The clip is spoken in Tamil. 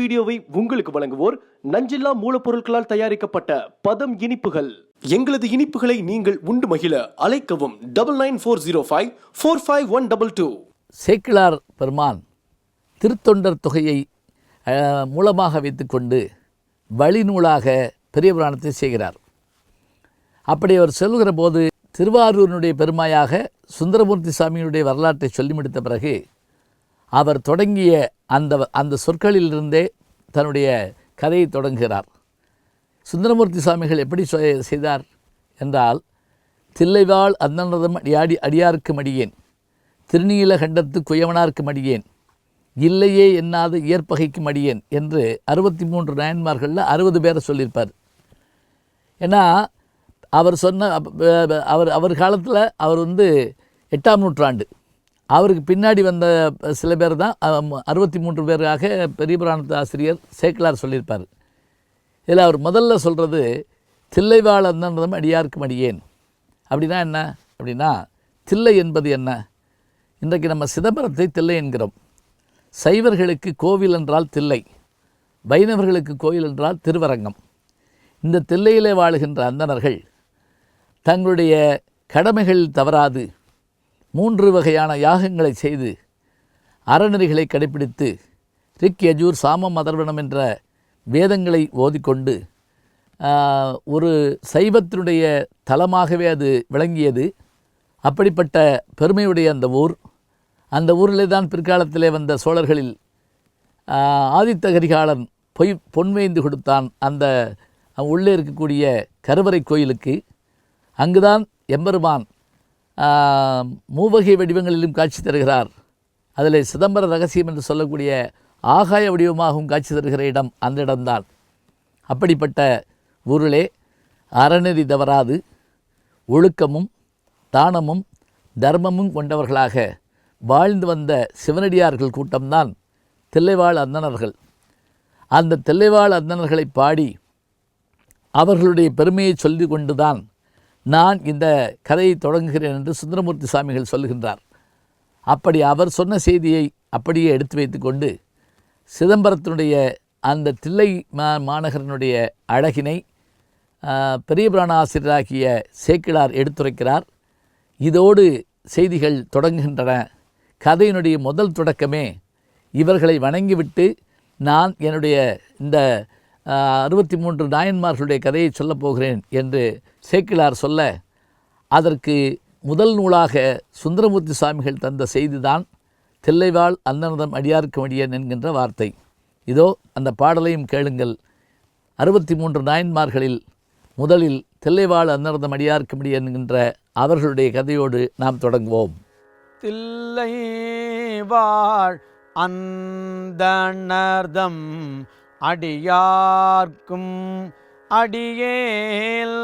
வீடியோவை உங்களுக்கு வழங்குவோர் நஞ்சில்லா மூலப்பொருட்களால் தயாரிக்கப்பட்ட பதம் இனிப்புகள். எங்களது இனிப்புகளை நீங்கள் உண்டு மகிழ அழைக்கவும் double nine four zero five four five one double two. Sekkizhar பெருமான் திருத்தொண்டர் தொகையை மூலமாக வைத்துக்கொண்டு வழிநூலாக பெரிய புராணத்தை செய்கிறார். அப்படி அவர் சொல்லுகிற போது திருவாரூரினுடைய பெருமையாக சுந்தரமூர்த்தி சாமியினுடைய வரலாற்றை சொல்லி முடித்த பிறகு அவர் தொடங்கிய அந்த அந்த சொற்களிலிருந்தே தன்னுடைய கதையை தொடங்குகிறார். சுந்தரமூர்த்தி சுவாமிகள் எப்படி சொ- செய்தார் என்றால் தில்லைவாள் அந்தனதம் அடியாடி அடியாருக்கு மடியேன். திருநீல கண்டத்து குயவனார்க்கு மடியேன். இல்லையே என்னாது இயற்பகைக்கு மடியேன் என்று அறுபத்தி மூன்று நயன்மார்களில் அறுபது பேரை சொல்லியிருப்பார். ஏன்னா அவர் சொன்ன அவர் அவர் காலத்தில் அவர் வந்து எட்டாம் நூற்றாண்டு. அவருக்கு பின்னாடி வந்த சில பேர் தான் அறுபத்தி மூன்று பேராக பெரிய புராணத்து ஆசிரியர் சேக்கிலார் சொல்லியிருப்பார். இதில் அவர் முதல்ல சொல்கிறது தில்லைவாழ் அந்தனதம் அடியார்க்கு அடியேன். அப்படின்னா என்ன? அப்படின்னா தில்லை என்பது என்ன? இன்றைக்கு நம்ம சிதம்பரத்தை தில்லை என்கிறோம். சைவர்களுக்கு கோவில் என்றால் தில்லை வைணவர்களுக்கு கோயில் என்றால் திருவரங்கம். இந்த தில்லையிலே வாழுகின்ற அந்தணர்கள் தங்களுடைய கடமைகள் தவறாது. மூன்று வகையான யாகங்களை செய்து அறநெறிகளை கடைப்பிடித்து ரிக் யஜூர் சாமம் மதர்வனம் என்ற வேதங்களை ஓதிக்கொண்டு ஒரு சைவத்தினுடைய தலமாகவே அது விளங்கியது. அப்படிப்பட்ட பெருமையுடைய அந்த ஊர். அந்த ஊரிலே தான் பிற்காலத்திலே வந்த சோழர்களில் ஆதித்த கரிகாலன் பொய் பொன்வேய்ந்து கொடுத்தான் அந்த உள்ளே இருக்கக்கூடிய கருவறை கோயிலுக்கு. அங்குதான் எம்பெருமான் மூவகை வடிவங்களிலும் காட்சி தருகிறார். அதில் சிதம்பர ரகசியம் என்று சொல்லக்கூடிய ஆகாய வடிவமாகவும் காட்சி தருகிற இடம் அந்த இடம்தான். அப்படிப்பட்ட ஊரிலே அறநெறி தவறாது ஒழுக்கமும் தானமும் தர்மமும் கொண்டவர்களாக வாழ்ந்து வந்த சிவனடியார்கள் கூட்டம்தான் தில்லைவாழ் அந்தணர்கள். அந்த தில்லைவாழ் அந்தணர்களை பாடி அவர்களுடைய பெருமையை சொல்லி கொண்டுதான் நான் இந்த கதையை தொடங்குகிறேன் என்று சுந்தரமூர்த்தி சாமிகள் சொல்லுகின்றார். அப்படி அவர் சொன்ன செய்தியை அப்படியே எடுத்து வைத்துக்கொண்டு சிதம்பரத்தினுடைய அந்த தில்லை மா மாநகரனுடைய அழகினை பெரிய புராண ஆசிரியராகிய சேக்கிழார் எடுத்துரைக்கிறார். இதோடு செய்திகள் தொடங்குகின்றன. கதையினுடைய முதல் தொடக்கமே இவர்களை வணங்கிவிட்டு நான் என்னுடைய இந்த அறுபத்தி மூன்று நாயன்மார்களுடைய கதையை சொல்லப் போகிறேன் என்று சேக்கிழார் சொல்ல அதற்கு முதல் நூலாக சுந்தரமூர்த்தி சுவாமிகள் தந்த செய்திதான் தில்லைவாள் அந்தனதம் அடியார்க்கு அடியன் என்கின்ற வார்த்தை. இதோ அந்த பாடலையும் கேளுங்கள். அறுபத்தி மூன்று நாயன்மார்களில் முதலில் தில்லைவாள் அன்னர்தம் அடியார்க்கு அடியன் என்கின்ற அவர்களுடைய கதையோடு நாம் தொடங்குவோம். தில்லை வாழ் அடியார்க்கும் அடியேல்.